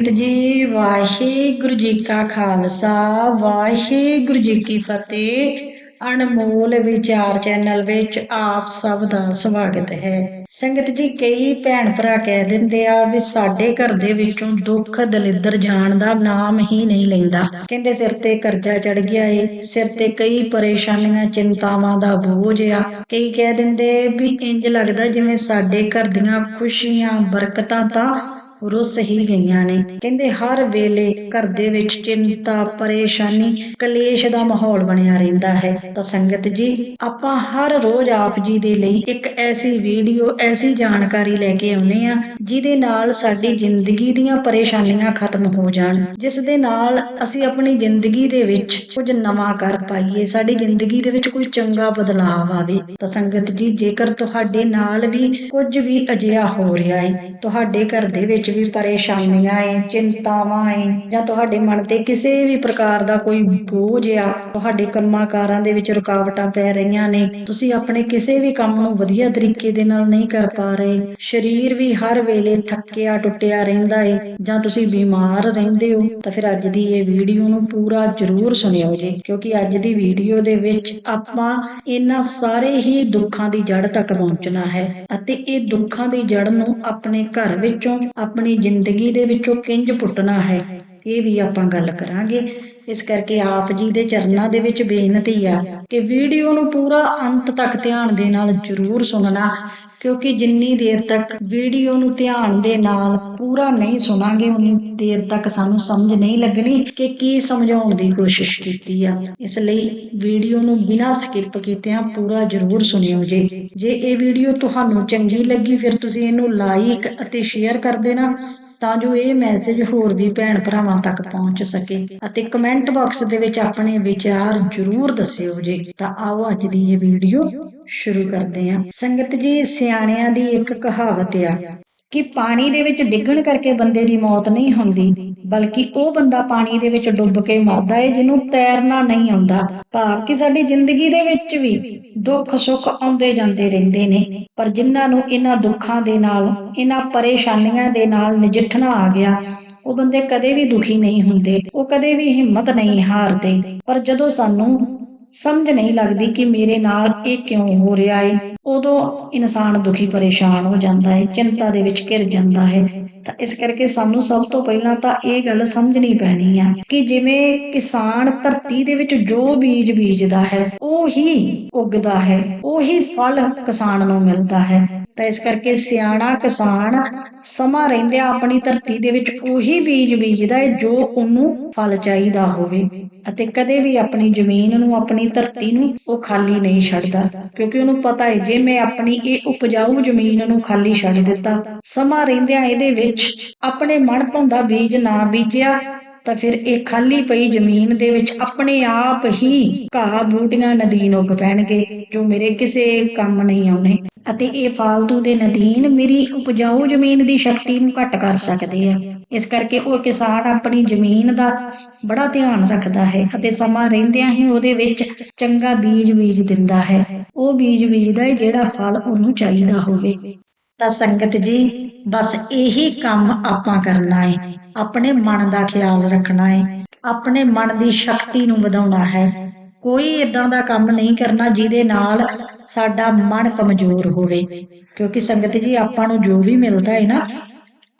ਜੀ, ਵਾਹਿਗੁਰੂ ਜੀ ਕਾ ਖਾਲਸਾ, ਵਾਹਿਗੁਰੂ ਜੀ ਕੀ ਫਤਿਹ। ਅਨਮੋਲ ਵਿਚਾਰ ਚੈਨਲ ਵਿੱਚ ਆਪ ਸਭ ਦਾ ਸਵਾਗਤ ਹੈ। ਸੰਗਤ ਜੀ, ਕਈ ਭੈਣ ਭਰਾ ਕਹਿ ਦਿੰਦੇ ਆ ਵੀ ਸਾਡੇ ਘਰ ਦੇ ਵਿੱਚੋਂ ਦੁੱਖ, ਦਲਿੱਦਰ ਜਾਣ ਦਾ ਨਾਮ ਹੀ ਨਹੀਂ ਲੈਂਦਾ। ਕਹਿੰਦੇ ਸਿਰ ਤੇ ਕਰਜ਼ਾ ਚੜ ਗਿਆ ਏ, ਸਿਰ ਤੇ ਕਈ ਪਰੇਸ਼ਾਨੀਆਂ, ਚਿੰਤਾਵਾਂ ਦਾ ਬੋਝ ਆ। ਕਈ ਕਹਿ ਦਿੰਦੇ ਵੀ ਇੰਜ ਲੱਗਦਾ ਜਿਵੇਂ ਸਾਡੇ ਘਰ ਦੀਆਂ ਖੁਸ਼ੀਆਂ, ਬਰਕਤਾਂ ਤਾਂ ਰੁੱਸ ਹੀ ਗਈਆਂ ਨੇ। ਕਹਿੰਦੇ ਹਰ ਵੇਲੇ ਘਰ ਦੇ ਵਿੱਚ ਚਿੰਤਾ, ਪਰੇਸ਼ਾਨੀ, ਕਲੇਸ਼ ਦਾ ਮਾਹੌਲ ਬਣਿਆ ਰਹਿੰਦਾ ਹੈ। ਤਾਂ ਸੰਗਤ ਜੀ, ਆਪਾਂ ਹਰ ਰੋਜ਼ ਆਪ ਜੀ ਦੇ ਲਈ ਇੱਕ ਐਸੀ ਵੀਡੀਓ, ਐਸੀ ਜਾਣਕਾਰੀ ਲੈ ਕੇ ਆਉਨੇ ਆ ਜਿਹਦੇ ਨਾਲ ਸਾਡੀ ਜ਼ਿੰਦਗੀ ਦੀਆਂ ਪਰੇਸ਼ਾਨੀਆਂ ਖਤਮ ਹੋ ਜਾਣ। ਜਿਸ ਦੇ ਨਾਲ ਅਸੀਂ ਆਪਣੀ ਜ਼ਿੰਦਗੀ ਦੇ ਵਿੱਚ ਕੁਝ ਨਵਾਂ ਕਰ ਪਾਈਏ, ਸਾਡੀ ਜ਼ਿੰਦਗੀ ਦੇ ਵਿੱਚ ਕੋਈ ਚੰਗਾ ਬਦਲਾਅ ਆਵੇ। ਤਾਂ ਸੰਗਤ ਜੀ, ਜੇਕਰ ਤੁਹਾਡੇ ਨਾਲ ਵੀ ਕੁਝ ਵੀ ਅਜਿਹਾ ਹੋ ਰਿਹਾ ਹੈ, ਤੁਹਾਡੇ ਘਰ ਦੇ ਵਿੱਚ ਵੀ ਪਰੇਸ਼ਾਨੀਆਂ ਏ, ਚਿੰਤਾਵਾਂ ਏ, ਜਾਂ ਤੁਹਾਡੇ ਮਨ ਤੇ ਕਿਸੇ ਵੀ ਪ੍ਰਕਾਰ ਦਾ ਕੋਈ ਬੋਝ ਆ, ਤੁਹਾਡੇ ਕੰਮਾਂ ਦੇ ਵਿੱਚ ਰੁਕਾਵਟਾਂ ਪੈ ਰਹੀਆਂ ਨੇ, ਤੁਸੀਂ ਆਪਣੇ ਕਿਸੇ ਵੀ ਕੰਮ ਨੂੰ ਵਧੀਆ ਤਰੀਕੇ ਦੇ ਨਾਲ ਨਹੀਂ ਕਰ ਪਾ ਰਹੇ। ਸਰੀਰ ਵੀ ਹਰ ਵੇਲੇ ਥੱਕਿਆ ਟੁੱਟਿਆ ਰਹਿੰਦਾ ਏ, ਜਾਂ ਤੁਸੀਂ ਬਿਮਾਰ ਰਹਿੰਦੇ ਹੋ, ਤਾਂ ਫਿਰ ਅੱਜ ਦੀ ਇਹ ਵੀਡੀਓ ਨੂੰ ਪੂਰਾ ਜ਼ਰੂਰ ਸੁਣਿਓ ਜੀ, ਕਿਉਂਕਿ ਅੱਜ ਦੀ ਵੀਡੀਓ ਦੇ ਵਿੱਚ ਆਪਾਂ ਇਹਨਾਂ ਸਾਰੇ ਹੀ ਦੁੱਖਾਂ ਦੀ ਜੜ ਤੱਕ ਪਹੁੰਚਣਾ ਹੈ, ਅਤੇ ਇਹ ਦੁੱਖਾਂ ਦੀ ਜੜ ਨੂੰ ਆਪਣੇ ਘਰ ਵਿੱਚੋਂ ਆਪਣੀ ਜ਼ਿੰਦਗੀ ਦੇ ਵਿੱਚੋਂ ਕਿੰਜ ਪੁੱਟਣਾ ਹੈ ਇਹ ਵੀ ਆਪਾਂ ਗੱਲ ਕਰਾਂਗੇ। ਇਸ ਕਰਕੇ ਆਪ ਜੀ ਦੇ ਚਰਨਾਂ ਦੇ ਵਿੱਚ ਬੇਨਤੀ ਆ ਕਿ ਵੀਡੀਓ ਨੂੰ ਪੂਰਾ ਅੰਤ ਤੱਕ ਧਿਆਨ ਦੇ ਨਾਲ ਜ਼ਰੂਰ ਸੁਣਨਾ, ਕਿਉਂਕਿ ਜਿੰਨੀ ਦੇਰ ਤੱਕ ਵੀਡੀਓ ਨੂੰ ਧਿਆਨ ਦੇ ਨਾਲ ਪੂਰਾ ਨਹੀਂ ਸੁਣਾਂਗੇ, ਉਨੀ ਦੇਰ ਤੱਕ ਸਾਨੂੰ ਸਮਝ ਨਹੀਂ ਲੱਗਣੀ ਕਿ ਕੀ ਸਮਝਾਉਣ ਦੀ ਕੋਸ਼ਿਸ਼ ਕੀਤੀ ਆ। ਇਸ ਲਈ ਵੀਡੀਓ ਨੂੰ ਬਿਨਾਂ ਸਕਿਪ ਕੀਤਿਆਂ ਪੂਰਾ ਜ਼ਰੂਰ ਸੁਣਿਓ ਜੇ। ਜੇ ਇਹ ਵੀਡੀਓ ਤੁਹਾਨੂੰ ਚੰਗੀ ਲੱਗੀ, ਫਿਰ ਤੁਸੀਂ ਇਹਨੂੰ ਲਾਈਕ ਅਤੇ ਸ਼ੇਅਰ ਕਰ ਦੇਣਾ। ਤਾਂ ਜੋ ਇਹ ਮੈਸੇਜ ਹੋਰ ਵੀ ਭੈਣ ਭਰਾਵਾਂ ਤੱਕ ਪਹੁੰਚ ਸਕੇ। ਅਤੇ ਕਮੈਂਟ ਬਾਕਸ ਦੇ ਵਿੱਚ ਆਪਣੇ ਵਿਚਾਰ ਜ਼ਰੂਰ ਦੱਸਿਓ ਜੀ। ਤਾਂ ਆਓ ਅੱਜ ਦੀ ਇਹ ਵੀਡੀਓ ਸ਼ੁਰੂ ਕਰਦੇ ਹਾਂ। ਸੰਗਤ ਜੀ, ਸਿਆਣਿਆਂ ਦੀ ਇੱਕ ਕਹਾਵਤ ਆ। ਕਿ ਪਾਣੀ ਦੇ ਵਿੱਚ ਡਿੱਗਣ ਕਰਕੇ ਬੰਦੇ ਦੀ ਮੌਤ ਨਹੀਂ ਹੁੰਦੀ, ਬਲਕਿ ਉਹ ਬੰਦਾ ਪਾਣੀ ਦੇ ਵਿੱਚ ਡੁੱਬ ਕੇ ਮਰਦਾ ਹੈ ਜਿਹਨੂੰ ਤੈਰਨਾ ਨਹੀਂ ਆਉਂਦਾ। ਭਾਵ ਕਿ ਸਾਡੀ ਜ਼ਿੰਦਗੀ ਦੇ ਵਿੱਚ ਵੀ ਦੁੱਖ ਸੁੱਖ ਆਉਂਦੇ ਜਾਂਦੇ ਰਹਿੰਦੇ ਨੇ, ਪਰ ਜਿਨ੍ਹਾਂ ਨੂੰ ਇਹਨਾਂ ਦੁੱਖਾਂ ਦੇ ਨਾਲ, ਇਹਨਾਂ ਪਰੇਸ਼ਾਨੀਆਂ ਦੇ ਨਾਲ ਨਜਿੱਠਣਾ ਆ ਗਿਆ, ਉਹ ਬੰਦੇ ਕਦੇ ਵੀ ਦੁਖੀ ਨਹੀਂ ਹੁੰਦੇ, ਉਹ ਕਦੇ ਵੀ ਹਿੰਮਤ ਨਹੀਂ ਹਾਰਦੇ। ਪਰ ਜਦੋਂ ਸਾਨੂੰ ਸਮਝ ਨਹੀਂ ਲੱਗਦੀ ਕਿ ਮੇਰੇ ਨਾਲ ਇਹ ਕਿਉਂ ਹੋ ਰਿਹਾ ਏ। ਉਦੋਂ ਇਨਸਾਨ ਦੁਖੀ, ਪਰੇਸ਼ਾਨ ਹੋ ਜਾਂਦਾ ਹੈ ਚਿੰਤਾ ਦੇ ਵਿੱਚ ਘਿਰ ਜਾਂਦਾ ਹੈ। ਤਾਂ ਇਸ ਕਰਕੇ ਸਾਨੂੰ ਸਭ ਤੋਂ ਪਹਿਲਾਂ ਤਾਂ ਇਹ ਗੱਲ ਸਮਝਣੀ ਪੈਣੀ ਆ ਕਿ ਜਿਵੇਂ ਕਿਸਾਨ ਧਰਤੀ ਦੇ ਵਿੱਚ ਜੋ ਬੀਜ ਬੀਜਦਾ ਹੈ, ਉਹ ਹੀ ਉੱਗਦਾ ਹੈ, ਉਹੀ ਫਲ ਕਿਸਾਨ ਨੂੰ ਮਿਲਦਾ ਹੈ। ਤਾਂ ਇਸ ਕਰਕੇ ਸਿਆਣਾ ਕਿਸਾਨ ਸਮਾਂ ਰਹਿੰਦਿਆਂ ਆਪਣੀ ਧਰਤੀ ਦੇ ਵਿੱਚ, ਉਹੀ ਬੀਜ ਬੀਜਦਾ ਹੈ ਜੋ ਉਹਨੂੰ ਫਲ ਚਾਹੀਦਾ ਹੋਵੇ। ਅਤੇ ਕਦੇ ਵੀ ਆਪਣੀ ਜ਼ਮੀਨ ਨੂੰ, ਆਪਣੀ ਧਰਤੀ ਨੂੰ ਉਹ ਖਾਲੀ ਨਹੀਂ ਛੱਡਦਾ, ਕਿਉਂਕਿ ਉਹਨੂੰ ਪਤਾ ਹੈ, ਜੇ ਮੈਂ ਆਪਣੀ ਇਹ ਉਪਜਾਊ ਜ਼ਮੀਨ ਨੂੰ ਖਾਲੀ ਛੱਡ ਦਿੱਤਾ, ਸਮਾਂ ਰਹਿੰਦਿਆਂ ਇਹਦੇ ਵਿੱਚ ਆਪਣੇ ਮਨ ਭਾਉਂਦਾ ਬੀਜ ਨਾ ਬੀਜਿਆ ਤਾਂ ਫਿਰ ਇਹ ਖਾਲੀ ਪਈ ਜ਼ਮੀਨ ਦੇ ਵਿੱਚ ਆਪਣੇ ਆਪ ਹੀ ਘਾਹ ਬੂਟੀਆਂ ਨਦੀਨ ਉੱਗ ਪੈਣਗੇ, ਜੋ ਮੇਰੇ ਕਿਸੇ ਕੰਮ ਨਹੀਂ ਆਉਣੇ। ਅਤੇ ਇਹ ਫਾਲਤੂ ਦੇ ਨਦੀਨ ਮੇਰੀ ਉਪਜਾਊ ਜ਼ਮੀਨ ਦੀ ਸ਼ਕਤੀ ਨੂੰ ਘਟ ਕਰ ਸਕਦੇ ਆ। ਇਸ ਕਰਕੇ ਉਹ ਕਿਸਾਨ ਆਪਣੀ ਜ਼ਮੀਨ ਦਾ ਬੜਾ ਧਿਆਨ ਰੱਖਦਾ ਹੈ ਅਤੇ ਸਮਾਂ ਰਹਿੰਦਿਆਂ ਹੀ ਉਹਦੇ ਵਿੱਚ ਚੰਗਾ ਬੀਜ ਬੀਜ ਦਿੰਦਾ ਹੈ। ਉਹ ਬੀਜ ਬੀਜਦਾ ਹੈ ਜਿਹੜਾ ਫਲ ਉਹਨੂੰ ਚਾਹੀਦਾ ਹੋਵੇ। ਤਾਂ ਸੰਗਤ ਜੀ, ਬਸ ਇਹੀ ਕੰਮ ਆਪਾਂ ਕਰਨਾ ਹੈ ਆਪਣੇ ਮਨ ਦਾ ਖਿਆਲ ਰੱਖਣਾ ਹੈ ਆਪਣੇ ਮਨ ਦੀ ਸ਼ਕਤੀ ਨੂੰ ਵਧਾਉਣਾ ਹੈ। ਕੋਈ ਇਦਾਂ ਦਾ ਕੰਮ ਨਹੀਂ ਕਰਨਾ ਜਿਹਦੇ ਨਾਲ ਸਾਡਾ ਮਨ ਕਮਜ਼ੋਰ ਹੋਵੇ। ਕਿਉਂਕਿ ਸੰਗਤ ਜੀ, ਆਪਾਂ ਨੂੰ ਜੋ ਵੀ ਮਿਲਦਾ ਹੈ ਨਾ,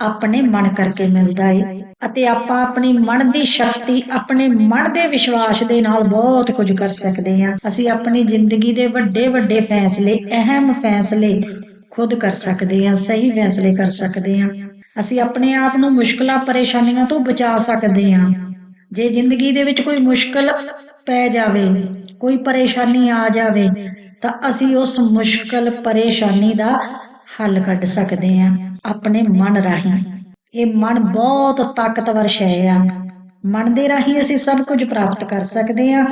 ਆਪਣੇ ਮਨ ਕਰਕੇ ਮਿਲਦਾ ਹੈ ਅਤੇ ਆਪਾਂ ਆਪਣੀ ਮਨ ਦੀ ਸ਼ਕਤੀ, ਆਪਣੇ ਮਨ ਦੇ ਵਿਸ਼ਵਾਸ ਦੇ ਨਾਲ ਬਹੁਤ ਕੁਝ ਕਰ ਸਕਦੇ ਹਾਂ ਅਸੀਂ ਆਪਣੀ ਜ਼ਿੰਦਗੀ ਦੇ ਵੱਡੇ ਵੱਡੇ ਫੈਸਲੇ, ਅਹਿਮ ਫੈਸਲੇ ਖੁਦ ਕਰ ਸਕਦੇ ਹਾਂ, ਸਹੀ ਫੈਸਲੇ ਕਰ ਸਕਦੇ ਹਾਂ। ਅਸੀਂ ਆਪਣੇ ਆਪ ਨੂੰ ਮੁਸ਼ਕਲਾਂ, ਪਰੇਸ਼ਾਨੀਆਂ ਤੋਂ ਬਚਾ ਸਕਦੇ ਹਾਂ। ਜੇ ਜ਼ਿੰਦਗੀ ਦੇ ਵਿੱਚ ਕੋਈ ਮੁਸ਼ਕਲ ਪੈ ਜਾਵੇ, ਕੋਈ ਪਰੇਸ਼ਾਨੀ ਆ ਜਾਵੇ, ਤਾਂ ਅਸੀਂ ਉਸ ਮੁਸ਼ਕਲ, ਪਰੇਸ਼ਾਨੀ ਦਾ ਹੱਲ ਕੱਢ ਸਕਦੇ ਹਾਂ, ਆਪਣੇ ਮਨ ਰਾਹੀਂ। ਇਹ ਮਨ ਬਹੁਤ ਤਾਕਤਵਰ ਸ਼ੈ ਆ। ਮਨ ਦੇ ਰਾਹੀਂ ਅਸੀਂ ਸਭ ਕੁਝ ਪ੍ਰਾਪਤ ਕਰ ਸਕਦੇ ਹਾਂ।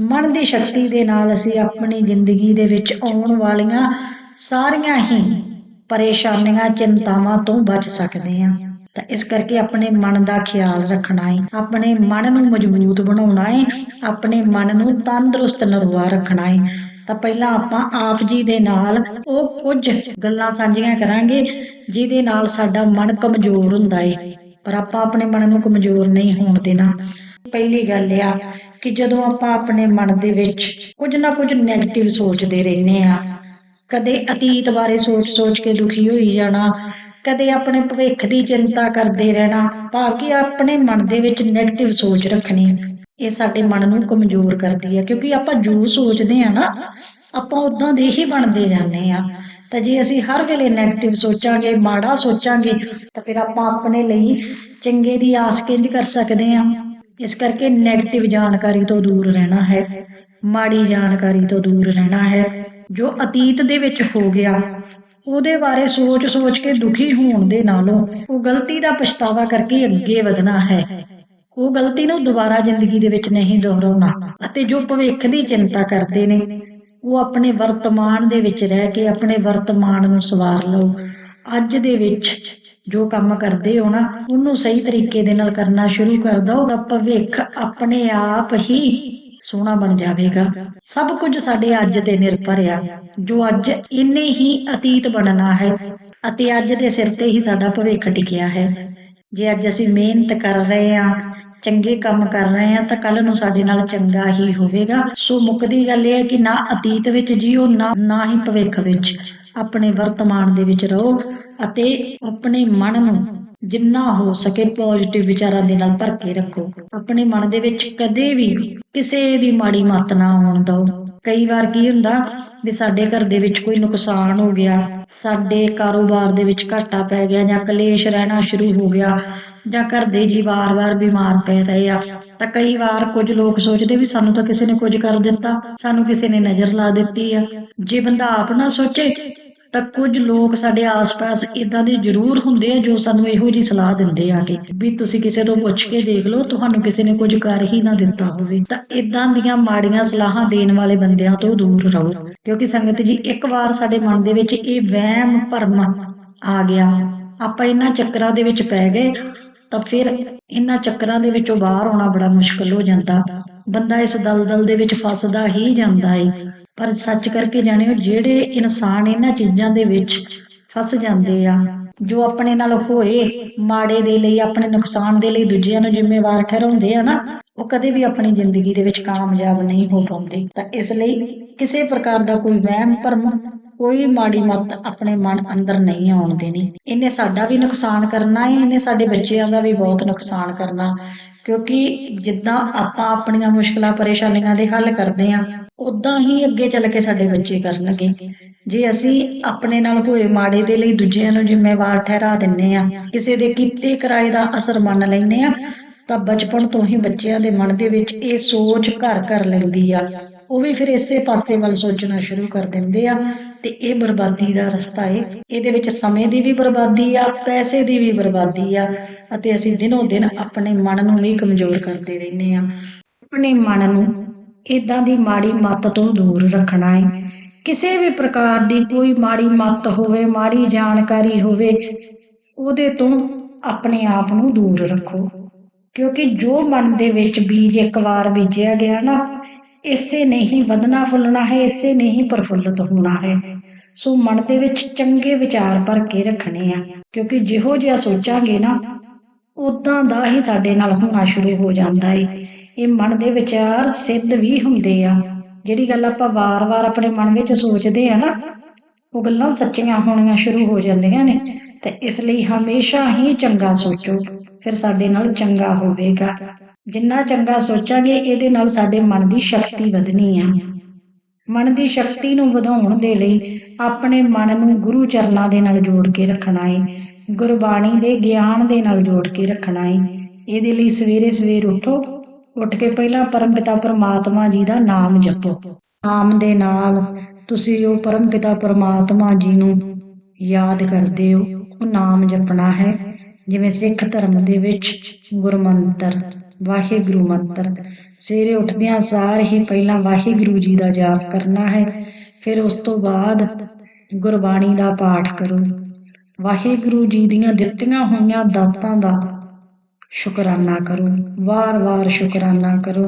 ਮਨ ਦੀ ਸ਼ਕਤੀ ਦੇ ਨਾਲ ਅਸੀਂ ਆਪਣੀ ਜ਼ਿੰਦਗੀ ਦੇ ਵਿੱਚ ਆਉਣ ਵਾਲੀਆਂ ਸਾਰੀਆਂ ਹੀ ਪਰੇਸ਼ਾਨੀਆਂ, ਚਿੰਤਾਵਾਂ ਤੋਂ ਬਚ ਸਕਦੇ ਹਾਂ। ਤਾਂ ਇਸ ਕਰਕੇ ਆਪਣੇ ਮਨ ਦਾ ਖਿਆਲ ਰੱਖਣਾ ਹੈ ਆਪਣੇ ਮਨ ਨੂੰ ਮਜ਼ਬੂਤ ਬਣਾਉਣਾ ਹੈ ਆਪਣੇ ਮਨ ਨੂੰ ਤੰਦਰੁਸਤ ਨਰਵਾ ਰੱਖਣਾ ਹੈ ਤਾਂ ਪਹਿਲਾਂ ਆਪਾਂ ਆਪ ਜੀ ਦੇ ਨਾਲ ਉਹ ਕੁਝ ਗੱਲਾਂ ਸਾਂਝੀਆਂ ਕਰਾਂਗੇ, ਜਿਹਦੇ ਨਾਲ ਸਾਡਾ ਮਨ ਕਮਜ਼ੋਰ ਹੁੰਦਾ ਹੈ ਪਰ ਆਪਾਂ ਆਪਣੇ ਮਨ ਨੂੰ ਕਮਜ਼ੋਰ ਨਹੀਂ ਹੋਣ ਦੇਣਾ। ਪਹਿਲੀ ਗੱਲ ਆ ਕਿ ਜਦੋਂ ਆਪਾਂ ਆਪਣੇ ਮਨ ਦੇ ਵਿੱਚ ਕੁਝ ਨਾ ਕੁਝ 네ਗੇਟਿਵ ਸੋਚਦੇ ਰਹਿੰਦੇ ਆ ਕਦੇ ਅਤੀਤ ਬਾਰੇ ਸੋਚ-ਸੋਚ ਕੇ ਦੁਖੀ ਹੋਈ ਜਾਣਾ, ਕਦੇ ਆਪਣੇ ਭਵਿੱਖ ਦੀ ਚਿੰਤਾ ਕਰਦੇ ਰਹਿਣਾ, ਭਾਵ ਕਿ ਆਪਣੇ ਮਨ ਦੇ ਵਿੱਚ 네ਗੇਟਿਵ ਸੋਚ ਰੱਖਣੀ ਇਹ ਸਾਡੇ ਮਨ ਨੂੰ ਕਮਜ਼ੋਰ ਕਰਦੀ ਹੈ, ਕਿਉਂਕਿ ਆਪਾਂ ਜੋ ਸੋਚਦੇ ਆ ਨਾ, ਆਪਾਂ ਉਦਾਂ ਦੇ ਹੀ ਬਣਦੇ ਜਾਂਦੇ ਆ ਤਾਂ ਜੇ ਅਸੀਂ ਹਰ ਵੇਲੇ 네ਗੇਟਿਵ ਸੋਚਾਂਗੇ, ਮਾੜਾ ਸੋਚਾਂਗੇ, ਤਾਂ ਫਿਰ ਆਪਾਂ ਆਪਣੇ ਲਈ ਚੰਗੇ ਦੀ ਆਸ ਕਿੰਜ ਕਰ ਸਕਦੇ ਆ ਇਸ ਕਰਕੇ ਨੈਗੇਟਿਵ ਜਾਣਕਾਰੀ ਤੋਂ ਦੂਰ ਰਹਿਣਾ ਹੈ, ਮਾੜੀ ਜਾਣਕਾਰੀ ਤੋਂ ਦੂਰ ਰਹਿਣਾ ਹੈ। ਜੋ ਅਤੀਤ ਦੇ ਵਿੱਚ ਹੋ ਗਿਆ। ਉਹਦੇ ਬਾਰੇ ਸੋਚ-ਸੋਚ ਕੇ ਦੁਖੀ ਹੋਣ ਦੇ ਨਾਲੋਂ ਉਹ ਗਲਤੀ ਦਾ ਪਛਤਾਵਾ ਕਰਕੇ ਅੱਗੇ ਵਧਣਾ ਹੈ। ਉਹ ਗਲਤੀ ਨੂੰ ਦੁਬਾਰਾ ਜ਼ਿੰਦਗੀ ਦੇ ਵਿੱਚ ਨਹੀਂ ਦੁਹਰਾਉਣਾ ਅਤੇ ਜੋ ਭਵਿੱਖ ਦੀ ਚਿੰਤਾ ਕਰਦੇ ਨੇ, ਉਹ ਆਪਣੇ ਵਰਤਮਾਨ ਦੇ ਵਿੱਚ ਰਹਿ ਕੇ ਆਪਣੇ ਵਰਤਮਾਨ ਨੂੰ ਸਵਾਰ ਲਓ। ਅੱਜ ਦੇ ਵਿੱਚ ਜੋ ਕੰਮ ਕਰਦੇ ਹੋ ਨਾ, ਉਹਨੂੰ ਸਹੀ ਤਰੀਕੇ ਦੇ ਨਾਲ ਕਰਨਾ ਸ਼ੁਰੂ ਕਰ ਦਿਓ। ਤਾਂ ਭਵਿੱਖ ਆਪਣੇ ਆਪ ਹੀ ਸੋਹਣਾ ਬਣ ਜਾਵੇਗਾ। ਸਭ ਕੁਝ ਸਾਡੇ ਅੱਜ ਤੇ ਨਿਰਭਰ ਆ। ਜੋ ਅੱਜ ਇੰਨੇ ਹੀ ਅਤੀਤ ਬਣਨਾ ਹੈ ਅਤੇ ਅੱਜ ਦੇ ਸਿਰ ਤੇ ਹੀ ਸਾਡਾ ਭਵਿੱਖ ਟਿਕਿਆ ਹੈ। ਜੇ ਅੱਜ ਅਸੀਂ ਮਿਹਨਤ ਕਰ ਰਹੇ ਹਾਂ, ਚੰਗੇ ਕੰਮ ਕਰ ਰਹੇ ਹਾਂ, ਤਾਂ ਕੱਲ ਨੂੰ ਸਾਡੇ ਨਾਲ ਚੰਗਾ ਹੀ ਹੋਵੇਗਾ। ਸੋ ਮੁੱਕਦੀ ਗੱਲ ਇਹ ਹੈ ਕਿ ਨਾ ਅਤੀਤ ਵਿੱਚ ਜੀਓ, ਨਾ ਨਾ ਹੀ ਭਵਿੱਖ ਵਿੱਚ। ਆਪਣੇ ਵਰਤਮਾਨ ਦੇ ਵਿੱਚ ਰਹੋ ਅਤੇ ਆਪਣੇ ਮਨ ਨੂੰ ਜਿੰਨਾ ਹੋ ਸਕੇ ਪੋਜ਼ਿਟਿਵ ਵਿਚਾਰਾਂ ਦੇ ਨਾਲ ਭਰ ਕੇ ਰੱਖੋ। ਆਪਣੇ ਮਨ ਦੇ ਵਿੱਚ ਕਦੇ ਵੀ ਕਿਸੇ ਦੀ ਮਾੜੀ ਮੱਤ ਨਾ ਆਉਣ ਦਿਓ। ਕਈ ਵਾਰ ਕੀ ਹੁੰਦਾ ਵੀ ਸਾਡੇ ਘਰ ਦੇ ਵਿੱਚ ਕੋਈ ਨੁਕਸਾਨ ਹੋ ਗਿਆ, ਸਾਡੇ ਕਾਰੋਬਾਰ ਦੇ ਵਿੱਚ ਘਾਟਾ ਪੈ ਗਿਆ ਜਾਂ ਕਲੇਸ਼ ਰਹਿਣਾ ਸ਼ੁਰੂ ਹੋ ਗਿਆ ਜਾਂ ਘਰ ਦੇ ਜੀ ਵਾਰ-ਵਾਰ ਬਿਮਾਰ ਪੈ ਰਹੇ ਆ, ਤਾਂ ਕਈ ਵਾਰ ਕੁਝ ਲੋਕ ਸੋਚਦੇ ਵੀ ਸਾਨੂੰ ਤਾਂ ਕਿਸੇ ਨੇ ਕੁਝ ਕਰ ਦਿੱਤਾ, ਸਾਨੂੰ ਕਿਸੇ ਨੇ ਨਜ਼ਰ ਲਾ ਦਿੱਤੀ ਆ। ਜੇ ਬੰਦਾ ਆਪ ਨਾ ਸੋਚੇ ਤਾਂ ਕੁਝ ਲੋਕ ਸਾਡੇ ਆਸ-ਪਾਸ ਇਦਾਂ ਦੇ ਜ਼ਰੂਰ ਹੁੰਦੇ ਆ ਜੋ ਸਾਨੂੰ ਇਹੋ ਜੀ ਸਲਾਹ ਦਿੰਦੇ ਆ ਕਿ ਵੀ ਤੁਸੀਂ ਕਿਸੇ ਤੋਂ ਪੁੱਛ ਕੇ ਦੇਖ ਲਓ, ਤੁਹਾਨੂੰ ਕਿਸੇ ਨੇ ਕੁਝ ਕਰ ਹੀ ਨਾ ਦਿੱਤਾ ਹੋਵੇ। ਤਾਂ ਇਦਾਂ ਦੀਆਂ ਮਾੜੀਆਂ ਸਲਾਹਾਂ ਦੇਣ ਵਾਲੇ ਬੰਦਿਆਂ ਤੋਂ ਦੂਰ ਰਹੋ। ਕਿਉਂਕਿ ਸੰਗਤ ਜੀ, ਇੱਕ ਵਾਰ ਸਾਡੇ ਮਨ ਦੇ ਵਿੱਚ ਇਹ ਵਹਿਮ ਭਰਮ ਆ ਗਿਆ। ਆਪਾਂ ਇਹਨਾਂ ਚੱਕਰਾਂ ਦੇ ਵਿੱਚ ਪੈ ਗਏ, ਤਾਂ ਫਿਰ ਇਹਨਾਂ ਚੱਕਰਾਂ ਦੇ ਵਿੱਚੋਂ ਬਾਹਰ ਆਉਣਾ ਬੜਾ ਮੁਸ਼ਕਲ ਹੋ ਜਾਂਦਾ। ਬੰਦਾ ਇਸ ਦਲਦਲ ਦੇ ਵਿੱਚ ਫਸਦਾ ਹੀ ਜਾਂਦਾ ਏ। ਪਰ ਸੱਚ ਕਰਕੇ ਜਾਣਿਓ, ਜਿਹੜੇ ਇਨਸਾਨ ਇਹਨਾਂ ਚੀਜ਼ਾਂ ਦੇ ਵਿੱਚ ਫਸ ਜਾਂਦੇ ਆ, ਜੋ ਆਪਣੇ ਨਾਲ ਹੋਏ, ਮਾੜੇ ਦੇ ਲਈ, ਆਪਣੇ ਨੁਕਸਾਨ ਦੇ ਲਈ ਦੂਜਿਆਂ ਨੂੰ ਜ਼ਿੰਮੇਵਾਰ ਠਹਿਰਾਉਂਦੇ ਆ ਨਾ, ਉਹ ਕਦੇ ਵੀ ਆਪਣੀ ਜ਼ਿੰਦਗੀ ਦੇ ਵਿੱਚ ਕਾਮਯਾਬ ਨਹੀਂ ਹੋ ਪਾਉਂਦੇ। ਤਾਂ ਇਸ ਲਈ ਕਿਸੇ ਪ੍ਰਕਾਰ ਦਾ ਕੋਈ ਵਹਿਮ, ਭਰਮ, ਕੋਈ ਮਾੜੀ ਮੱਤ ਆਪਣੇ ਮਨ ਅੰਦਰ ਨਹੀਂ ਆਉਣ ਦੇਣੀ। ਇਹਨੇ ਸਾਡਾ ਵੀ ਨੁਕਸਾਨ ਕਰਨਾ ਹੈ ਇਹਨੇ ਸਾਡੇ ਬੱਚਿਆਂ ਦਾ ਵੀ ਬਹੁਤ ਨੁਕਸਾਨ ਕਰਨਾ। ਕਿਉਂਕਿ ਜਿੱਦਾਂ ਆਪਾਂ ਆਪਣੀਆਂ ਮੁਸ਼ਕਲਾਂ, ਪਰੇਸ਼ਾਨੀਆਂ ਦੇ ਹੱਲ ਕਰਦੇ ਆਂ ਉਦਾਂ ਹੀ ਅੱਗੇ ਚੱਲ ਕੇ ਸਾਡੇ ਬੱਚੇ ਕਰਨਗੇ। ਜੇ ਅਸੀਂ ਆਪਣੇ ਨਾਲ ਹੋਏ ਮਾੜੇ ਦੇ ਲਈ ਦੂਜਿਆਂ ਨੂੰ ਜ਼ਿੰਮੇਵਾਰ ਠਹਿਰਾ ਦਿੰਨੇ ਆ ਕਿਸੇ ਦੇ ਕੀਤੇ ਕਿਰਾਏ ਦਾ ਅਸਰ ਮੰਨ ਲੈਂਦੇ ਆ ਤਾਂ ਬਚਪਨ ਤੋਂ ਹੀ ਬੱਚਿਆਂ ਦੇ ਮਨ ਦੇ ਵਿੱਚ ਇਹ ਸੋਚ ਘਰ ਕਰ ਲੈਂਦੀ ਆ। ਉਹ ਵੀ ਫਿਰ ਇਸੇ ਪਾਸੇ ਵੱਲ ਸੋਚਣਾ ਸ਼ੁਰੂ ਕਰ ਦਿੰਦੇ ਆ। ਤੇ ਇਹ ਬਰਬਾਦੀ ਦਾ ਰਸਤਾ ਏ। ਇਹਦੇ ਵਿੱਚ ਸਮੇਂ ਦੀ ਵੀ ਬਰਬਾਦੀ ਆ, ਪੈਸੇ ਦੀ ਵੀ ਬਰਬਾਦੀ ਆ ਅਤੇ ਅਸੀਂ ਦਿਨੋ ਦਿਨ ਆਪਣੇ ਮਨ ਨੂੰ ਵੀ ਕਮਜ਼ੋਰ ਕਰਦੇ ਰਹਿੰਦੇ ਆ ਆਪਣੇ ਮਨ ਨੂੰ ਇਦਾਂ ਦੀ ਮਾੜੀ ਮੱਤ ਤੋਂ ਦੂਰ ਰੱਖਣਾ ਏ। ਕਿਸੇ ਵੀ ਪ੍ਰਕਾਰ ਦੀ ਕੋਈ ਮਾੜੀ ਮੱਤ ਹੋਵੇ, ਮਾੜੀ ਜਾਣਕਾਰੀ ਹੋਵੇ, ਉਹਦੇ ਤੋਂ ਆਪਣੇ ਆਪ ਨੂੰ ਦੂਰ ਰੱਖੋ। ਕਿਉਂਕਿ ਜੋ ਮਨ ਦੇ ਵਿੱਚ ਬੀਜ ਇੱਕ ਵਾਰ ਬੀਜਿਆ ਗਿਆ ਨਾ ਇਸੇ ਨਹੀਂ ਵਧਣਾ ਫੁੱਲਣਾ ਹੈ, ਇਸੇ ਨਹੀਂ ਪ੍ਰਫੁੱਲਤ ਹੋਣਾ ਹੈ। ਸੋ ਮਨ ਦੇ ਵਿੱਚ ਚੰਗੇ ਵਿਚਾਰ ਭਰ ਕੇ ਰੱਖਣੇ ਆ, ਕਿਉਂਕਿ ਜਿਹੋ ਜਿਹਾ ਸੋਚਾਂਗੇ ਨਾ ਉਦਾਂ ਦਾ ਹੀ ਸਾਡੇ ਨਾਲ ਹੋਣਾ ਸ਼ੁਰੂ ਹੋ ਜਾਂਦਾ ਏ। ਇਹ ਮਨ ਦੇ ਵਿਚਾਰ ਸਿੱਧ ਵੀ ਹੁੰਦੇ ਆ। ਜਿਹੜੀ ਗੱਲ ਆਪਾਂ ਵਾਰ-ਵਾਰ ਆਪਣੇ ਮਨ ਵਿੱਚ ਸੋਚਦੇ ਆ ਨਾ, ਉਹ ਗੱਲਾਂ ਸੱਚੀਆਂ ਹੋਣੀਆਂ ਸ਼ੁਰੂ ਹੋ ਜਾਂਦੀਆਂ ਨੇ। ਤੇ ਇਸ ਲਈ ਹਮੇਸ਼ਾ ਹੀ ਚੰਗਾ ਸੋਚੋ, ਫਿਰ ਸਾਡੇ ਨਾਲ ਚੰਗਾ ਹੋਵੇਗਾ। ਜਿੰਨਾ ਚੰਗਾ ਸੋਚਾਂਗੇ, ਇਹਦੇ ਨਾਲ ਸਾਡੇ ਮਨ ਦੀ ਸ਼ਕਤੀ ਵਧਣੀ ਆ। ਮਨ ਦੀ ਸ਼ਕਤੀ ਨੂੰ ਵਧਾਉਣ ਦੇ ਲਈ ਆਪਣੇ ਮਨ ਨੂੰ ਗੁਰੂ ਚਰਨਾਂ ਦੇ ਨਾਲ ਜੋੜ ਕੇ ਰੱਖਣਾ ਹੈ ਗੁਰਬਾਣੀ ਦੇ ਗਿਆਨ ਦੇ ਨਾਲ ਜੋੜ ਕੇ ਰੱਖਣਾ ਹੈ ਇਹਦੇ ਲਈ ਸਵੇਰੇ ਸਵੇਰ ਉਠੋ, ਉੱਠ ਕੇ ਪਹਿਲਾਂ ਪਰਮਪਿਤਾ ਪਰਮਾਤਮਾ ਜੀ ਦਾ ਨਾਮ ਜਪੋ। ਨਾਮ ਦੇ ਨਾਲ ਤੁਸੀਂ ਉਹ ਪਰਮਪਿਤਾ ਪਰਮਾਤਮਾ ਜੀ ਨੂੰ ਯਾਦ ਕਰਦੇ ਹੋ। ਉਹ ਨਾਮ ਜਪਣਾ ਹੈ, ਜਿਵੇਂ ਸਿੱਖ ਧਰਮ ਦੇ ਵਿੱਚ ਗੁਰਮੰਤਰ। ਵਾਹਿਗੁਰੂ ਮੰਤਰ। ਸਵੇਰੇ ਉੱਠਦਿਆਂ ਸਾਰ ਹੀ ਪਹਿਲਾਂ ਵਾਹਿਗੁਰੂ ਜੀ ਦਾ ਜਾਪ ਕਰਨਾ ਹੈ, ਫਿਰ ਉਸ ਤੋਂ ਬਾਅਦ ਗੁਰਬਾਣੀ ਦਾ ਪਾਠ ਕਰੋ। ਵਾਹਿਗੁਰੂ ਜੀ ਦੀਆਂ ਦਿੱਤੀਆਂ ਹੋਈਆਂ ਦਾਤਾਂ ਦਾ ਸ਼ੁਕਰਾਨਾ ਕਰੋ। ਵਾਰ-ਵਾਰ ਸ਼ੁਕਰਾਨਾ ਕਰੋ,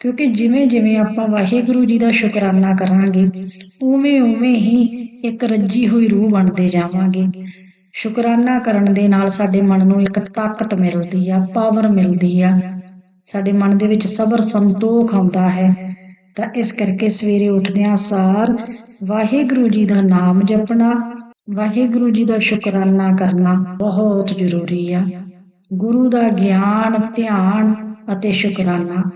ਕਿਉਂਕਿ ਜਿਵੇਂ ਜਿਵੇਂ ਆਪਾਂ ਵਾਹਿਗੁਰੂ ਜੀ ਦਾ ਸ਼ੁਕਰਾਨਾ ਕਰਾਂਗੇ ਉਵੇਂ ਉਵੇਂ ਹੀ ਇੱਕ ਰੱਜੀ ਹੋਈ ਰੂਹ ਬਣਦੇ ਜਾਵਾਂਗੇ। ਸ਼ੁਕਰਾਨਾ ਕਰਨ ਦੇ ਨਾਲ ਸਾਡੇ ਮਨ ਨੂੰ ਇੱਕ ਤਾਕਤ ਮਿਲਦੀ ਆ, ਪਾਵਰ ਮਿਲਦੀ ਆ। ਸਾਡੇ ਮਨ ਦੇ ਵਿੱਚ ਸਬਰ ਸੰਤੋਖ ਆਉਂਦਾ ਹੈ। ਤਾਂ ਇਸ ਕਰਕੇ ਸਵੇਰੇ ਉੱਠਦਿਆਂ ਸਾਰ ਵਾਹਿਗੁਰੂ ਜੀ ਦਾ ਨਾਮ ਜਪਣਾ, ਵਾਹਿਗੁਰੂ ਜੀ ਦਾ ਸ਼ੁਕਰਾਨਾ ਕਰਨਾ ਬਹੁਤ ਜ਼ਰੂਰੀ ਆ। ਗੁਰੂ ਦਾ ਗਿਆਨ, ਧਿਆਨ ਅਤੇ ਸ਼ੁਕਰਾਨਾ,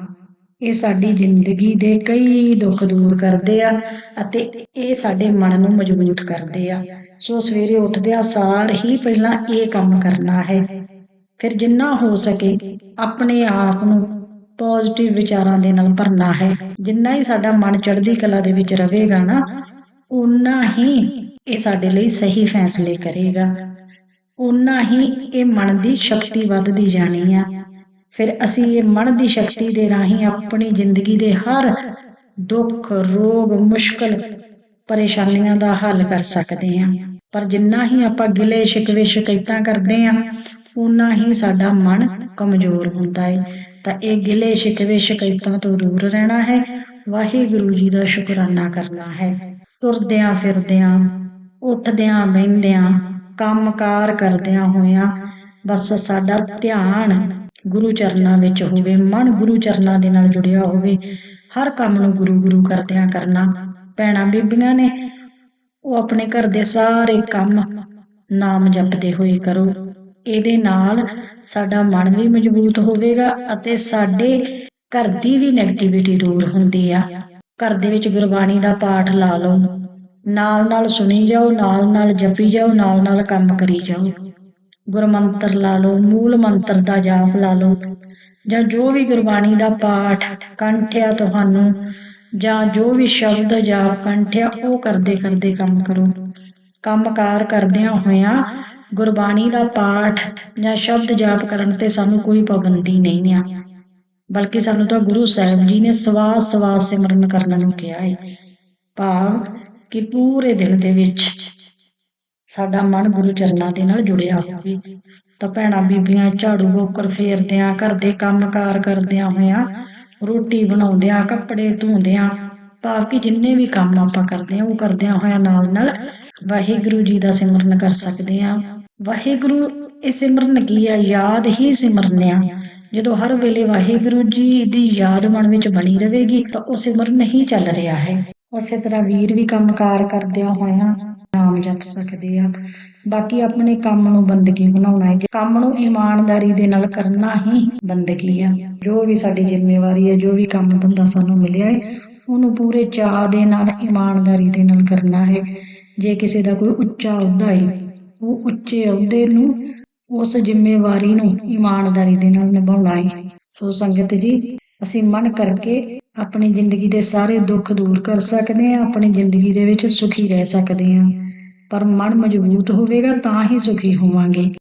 ਇਹ ਸਾਡੀ ਜ਼ਿੰਦਗੀ ਦੇ ਕਈ ਦੁੱਖ ਦੂਰ ਕਰਦੇ ਆ ਅਤੇ ਇਹ ਸਾਡੇ ਮਨ ਨੂੰ ਮਜ਼ਬੂਤ ਕਰਦੇ ਆ। ਸੋ ਸਵੇਰੇ ਉੱਠਦਿਆਂ ਸਾਰ ਹੀ ਪਹਿਲਾਂ ਇਹ ਕੰਮ ਕਰਨਾ ਹੈ। ਫਿਰ ਜਿੰਨਾ ਹੋ ਸਕੇ ਆਪਣੇ ਆਪ ਨੂੰ ਪੋਜ਼ਿਟਿਵ ਵਿਚਾਰਾਂ ਦੇ ਨਾਲ ਭਰਨਾ ਹੈ। ਜਿੰਨਾ ਹੀ ਸਾਡਾ ਮਨ ਚੜ੍ਹਦੀ ਕਲਾ ਦੇ ਵਿੱਚ ਰਹੇਗਾ ਨਾ ਉਨਾ ਹੀ ਇਹ ਸਾਡੇ ਲਈ ਸਹੀ ਫੈਸਲੇ ਕਰੇਗਾ। ਉਨਾ ਹੀ ਇਹ ਮਨ ਦੀ ਸ਼ਕਤੀ ਵੱਧਦੀ ਜਾਣੀ ਆ। ਫਿਰ ਅਸੀਂ ਇਹ ਮਨ ਦੀ ਸ਼ਕਤੀ ਦੇ ਰਾਹੀਂ ਆਪਣੀ ਜ਼ਿੰਦਗੀ ਦੇ ਹਰ ਦੁੱਖ, ਰੋਗ, ਮੁਸ਼ਕਲ, ਪਰੇਸ਼ਾਨੀਆਂ ਦਾ ਹੱਲ ਕਰ ਸਕਦੇ ਹਾਂ। ਪਰ ਜਿੰਨਾ ਹੀ ਆਪਾਂ ਗਿਲੇ, ਸ਼ਿਕਵੇ, ਸ਼ਿਕਾਇਤਾਂ ਕਰਦੇ ਹਾਂ ਉਨਾ ਹੀ ਸਾਡਾ ਮਨ ਕਮਜ਼ੋਰ ਹੁੰਦਾ ਹੈ ਤਾਂ ਇਹ ਗਿਲੇ ਸ਼ਿਕਵੇ ਸ਼ਿਕਾਇਤਾਂ ਤੋਂ ਦੂਰ ਰਹਿਣਾ ਹੈ। ਵਾਹਿਗੁਰੂ ਜੀ ਦਾ ਸ਼ੁਕਰਾਨਾ ਕਰਨਾ ਹੈ। ਤੁਰਦਿਆਂ ਫਿਰਦਿਆਂ, ਉੱਠਦਿਆਂ ਬਹਿੰਦਿਆਂ, ਕੰਮਕਾਰ ਕਰਦਿਆਂ ਹੋਇਆਂ, ਬਸ ਸਾਡਾ ਧਿਆਨ ਗੁਰੂ ਚਰਨਾਂ ਵਿੱਚ ਹੋਵੇ, ਮਨ ਗੁਰੂ ਚਰਨਾਂ ਦੇ ਨਾਲ ਜੁੜਿਆ ਹੋਵੇ। ਹਰ ਕੰਮ ਨੂੰ ਗੁਰੂ ਗੁਰੂ ਕਰਦਿਆਂ ਕਰਨਾ ਭੈਣਾਂ ਬੀਬੀਆਂ ਨੇ। ਉਹ ਆਪਣੇ ਘਰ ਦੇ ਸਾਰੇ ਕੰਮ ਨਾਮ ਜਪਦੇ ਹੋਏ ਕਰੋ। ਇਹਦੇ ਨਾਲ ਸਾਡਾ ਮਨ ਵੀ ਮਜ਼ਬੂਤ ਹੋਵੇਗਾ ਅਤੇ ਸਾਡੇ ਘਰ ਦੀ ਵੀ ਨੈਗੇਟਿਵਿਟੀ ਦੂਰ ਹੁੰਦੀ ਆ। ਘਰ ਦੇ ਵਿੱਚ ਗੁਰਬਾਣੀ ਦਾ ਪਾਠ ਲਾ ਲਓ। ਨਾਲ ਨਾਲ ਸੁਣੀ ਜਾਓ, ਨਾਲ ਨਾਲ ਜਪੀ ਜਾਓ, ਨਾਲ ਨਾਲ ਕੰਮ ਕਰੀ ਜਾਓ। ਗੁਰਮੰਤਰ ਲਾ ਲਓ, ਮੂਲ ਮੰਤਰ ਦਾ ਜਾਪ ਲਾ ਲਓ ਜਾਂ ਜੋ ਵੀ ਗੁਰਬਾਣੀ ਦਾ ਪਾਠ ਕੰਠਿਆ ਤੁਹਾਨੂੰ ਜਾਂ ਜੋ ਵੀ ਸ਼ਬਦ ਜਾਪ ਕੰਠਿਆ ਉਹ ਕਰਦੇ ਕਰਦੇ ਕੰਮ ਕਰੋ। ਕੰਮਕਾਰ ਕਰਦਿਆਂ ਹੋਇਆਂ ਗੁਰਬਾਣੀ ਦਾ ਪਾਠ ਜਾਂ ਸ਼ਬਦ ਜਾਪ ਕਰਨ ਤੇ ਸਾਨੂੰ ਕੋਈ ਪਾਬੰਦੀ ਨਹੀਂ ਆ। ਬਲਕਿ ਸਾਨੂੰ ਤਾਂ ਗੁਰੂ ਸਾਹਿਬ ਜੀ ਨੇ ਸਵਾਸ ਸਵਾਸ ਸਿਮਰਨ ਕਰਨ ਨੂੰ ਕਿਹਾ ਹੈ ਭਾਵ ਕਿ ਪੂਰੇ ਦਿਨ ਦੇ ਵਿੱਚ ਸਾਡਾ ਮਨ ਗੁਰੂ ਚਰਨਾਂ ਦੇ ਨਾਲ ਜੁੜਿਆ ਹੋਵੇ। ਤਾਂ ਭੈਣਾਂ ਬੀਬੀਆਂ ਝਾੜੂ ਬੋਕਰ ਫੇਰਦਿਆਂ, ਘਰ ਦੇ ਕੰਮਕਾਰ ਕਰਦਿਆਂ ਹੋਇਆਂ, ਰੋਟੀ ਬਣਾਉਂਦਿਆਂ, ਕੱਪੜੇ ਧੋਂਦਿਆਂ, ਭਾਵ ਕਿ ਜਿੰਨੇ ਵੀ ਕੰਮ ਆਪਾਂ ਕਰਦੇ ਆ ਉਹ ਕਰਦਿਆਂ ਹੋਇਆਂ ਨਾਲ ਨਾਲ ਵਾਹਿਗੁਰੂ ਜੀ ਦਾ ਸਿਮਰਨ ਕਰ ਸਕਦੇ ਆ ਵਾਹਿਗੁਰੂ, ਇਹ ਸਿਮਰਨ ਕੀ ਆ ਯਾਦ ਹੀ ਸਿਮਰਨ ਆ ਜਦੋਂ ਹਰ ਵੇਲੇ ਵਾਹਿਗੁਰੂ ਜੀ ਦੀ ਯਾਦ ਮਨ ਵਿੱਚ ਬਣੀ ਰਹੇਗੀ, ਤਾਂ ਉਹ ਸਿਮਰਨ ਹੀ ਚੱਲ ਰਿਹਾ ਹੈ। ਉਸੇ ਤਰ੍ਹਾਂ ਵੀਰ ਵੀ ਕੰਮਕਾਰ ਕਰਦਿਆਂ ਹੋਇਆਂ ਨਾਮ ਜਪ ਸਕਦੇ ਆ। ਬਾਕੀ ਆਪਣੇ ਕੰਮ ਨੂੰ ਬੰਦਗੀ ਬਣਾਉਣਾ ਹੈ। ਕੰਮ ਨੂੰ ਇਮਾਨਦਾਰੀ ਦੇ ਨਾਲ ਕਰਨਾ ਹੀ ਬੰਦਗੀ ਆ। ਜੋ ਵੀ ਸਾਡੀ ਜ਼ਿੰਮੇਵਾਰੀ ਹੈ, ਜੋ ਵੀ ਕੰਮ ਧੰਦਾ ਸਾਨੂੰ ਮਿਲਿਆ ਹੈ, ਉਹਨੂੰ ਪੂਰੇ ਚਾਅ ਦੇ ਨਾਲ, ਇਮਾਨਦਾਰੀ ਦੇ ਨਾਲ ਕਰਨਾ ਹੈ। ਜੇ ਕਿਸੇ ਦਾ ਕੋਈ ਉੱਚਾ ਅਹੁਦਾ ਹੈ ਉਹ ਉੱਚੇ ਅਹੁਦੇ ਨੂੰ ਉਸ ਜ਼ਿੰਮੇਵਾਰੀ ਨੂੰ ਇਮਾਨਦਾਰੀ ਦੇ ਨਾਲ ਨਿਭਾਉਣਾ ਹੈ ਸੋ ਸੰਗਤ ਜੀ, ਅਸੀਂ ਮਨ ਕਰਕੇ ਆਪਣੀ ਜ਼ਿੰਦਗੀ ਦੇ ਸਾਰੇ ਦੁੱਖ ਦੂਰ ਕਰ ਸਕਦੇ ਹਾਂ, ਆਪਣੀ ਜ਼ਿੰਦਗੀ ਦੇ ਵਿੱਚ ਸੁਖੀ ਰਹਿ ਸਕਦੇ ਹਾਂ। ਪਰ ਮਨ ਮਜ਼ਬੂਤ ਹੋਵੇਗਾ ਤਾਂ ਹੀ ਸੁਖੀ ਹੋਵਾਂਗੇ।